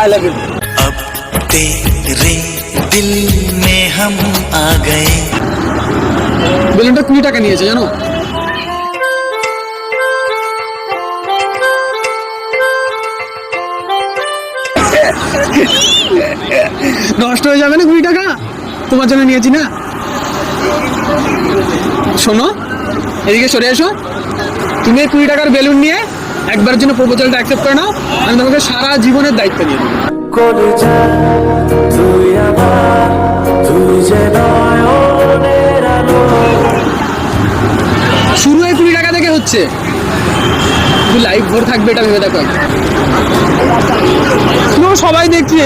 I love you अब तेरे दिल में हम आ गए বেলুনটা কুড়ি টাকা নিয়েছে জানো নষ্ট হয়ে যাবে না কুড়ি টাকা তোমার জন্য নিয়েছি না শোনো এদিকে সরে এসো তুমি এই কুড়ি টাকার বেলুন নিয়ে একবারের জন্য প্রপোজালটা অ্যাকসেপ্ট করে নাও আমি তোমাকে সারা জীবনের দায়িত্ব নিয়ে শুরু এই কুড়ি টাকা থেকে হচ্ছে। তুই লাইফ ভোর থাকবে এটা ভেবে দেখো। সবাই দেখছে